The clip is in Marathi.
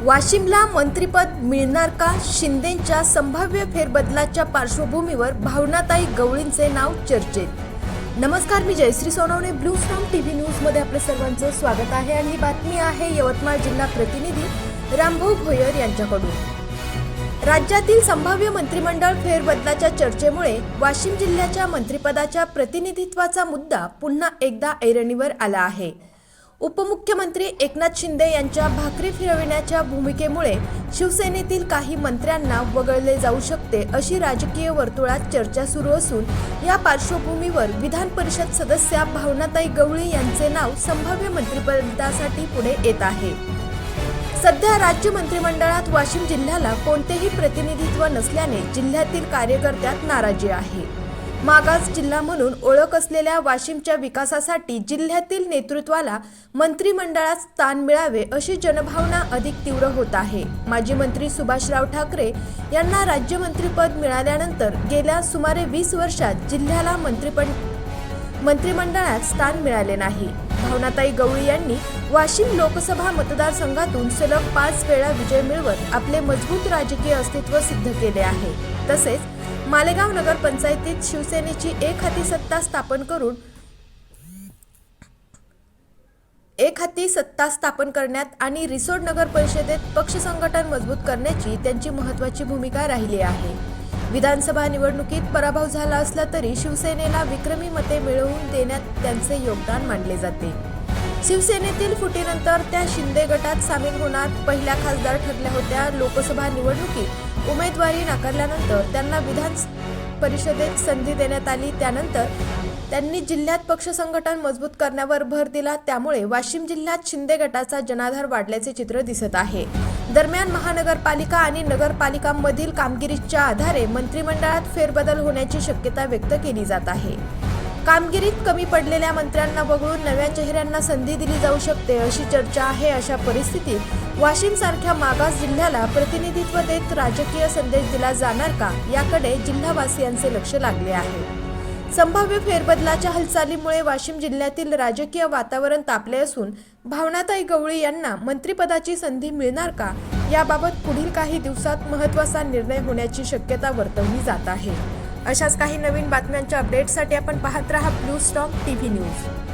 वाशिमला मंत्रिपद मिळणार का? शिंदेच्या संभाव्य फेरबदलाच्या पार्श्वभूमीवर भावनाताई गवळींचे नाव चर्चेत. नमस्कार मी Jayashree Sonawane. Blue storm TV न्यूजमध्ये आपलं सर्वांचं स्वागत आहे आणि ही बातमी आहे यवतमाळ जिल्हा प्रतिनिधी रामभाऊ भोयर यांच्याकडून. राज्यातील संभाव्य मंत्रिमंडळ फेरबदलाच्या चर्चेमुळे वाशिम जिल्ह्याच्या मंत्रिपदाच्या प्रतिनिधित्वाचा मुद्दा पुन्हा एकदा ऐरणीवर आला आहे. उपमुख्यमंत्री एकनाथ शिंदे यांच्या भाकरी फिरविण्याच्या भूमिकेमुळे शिवसेनेतील काही मंत्र्यांना वगळले जाऊ शकते अशी राजकीय वर्तुळात चर्चा सुरू असून या पार्श्वभूमीवर विधान परिषद सदस्या भावनाताई गवळी यांचे नाव संभाव्य मंत्रिपदासाठी पुढे येत आहे. सध्या राज्य मंत्रिमंडळात वाशिम जिल्ह्याला कोणतेही प्रतिनिधित्व नसल्याने जिल्ह्यातील कार्यकर्त्यात नाराजी आहे. मागास जिल्हा म्हणून ओळख असलेल्या वाशिमच्या विकासासाठी जिल्ह्यातील नेतृत्वाला मंत्रिमंडळात स्थान मिळावे अशी जनभावना अधिक तीव्र होत आहे. माजी मंत्री सुभाषराव ठाकरे यांना राज्यमंत्रीपद मिळाल्यानंतर गेल्या सुमारे वीस वर्षात जिल्ह्याला मंत्रिपद मंत्रिमंडळात स्थान मिळाले नाही. भावनाताई गवळी यांनी वाशिम लोकसभा मतदारसंघातून सलग पाच वेळा विजय मिळवत आपले मजबूत राजकीय अस्तित्व सिद्ध केले आहे. तसेच मालेगाव नगर पंचायतीत शिवसेनेची एक हाती सत्ता स्थापन करून एक हाती सत्ता स्थापन करण्यात आणि रिसोड नगर परिषदेत पक्ष संघटन मजबूत करण्याची त्यांची महत्वाची भूमिका राहिली आहे. विधानसभा निवडणुकीत पराभव झाला असला तरी शिवसेनेला विक्रमी मते मिळवून देण्यात त्यांचे योगदान मानले जाते. शिवसेनेतील फुटीनंतर त्या शिंदे गटात सामील होणार पहिल्या खासदार ठरल्या होत्या. लोकसभा निवडणुकीत उमेदवारी नाकारल्यानंतर त्यांना विधान परिषदेत संधी देण्यात आली. त्यानंतर त्यांनी जिल्ह्यात पक्ष संघटन मजबूत करण्यावर भर दिला. त्यामुळे वाशिम जिल्ह्यात शिंदे गटाचा जनाधार वाढल्याचे चित्र दिसत आहे. दरम्यान महानगरपालिका आणि नगरपालिकांमधील कामगिरीच्या आधारे मंत्रिमंडळात फेरबदल होण्याची शक्यता व्यक्त केली जात आहे. कामगिरीत कमी पडलेल्या मंत्र्यांना वगळून नव्या चेहऱ्यांना संधी दिली जाऊ शकते अशी चर्चा आहे अशा परिस्थितीत वाशिम सारख्या मागास जिल्ह्याला प्रतिनिधित्व देत राजकीय संदेश दिला जाणार का? याकडे जिल्हावासियांचे लक्ष लागले आहे. संभाव्य फेरबदलाच्या हालचालीमुळे वाशिम जिल्ह्यातील राजकीय वातावरण तापले असून भावनाताई गवळी यांना मंत्रिपदाची संधी मिळणार का? याबाबत पुढील काही दिवसात महत्त्वाचा निर्णय होण्याची शक्यता वर्तवली जात आहे. अशाच काही नवीन बातम्यांच्या अपडेटसाठी आपण पाहत राहा blue stock T V news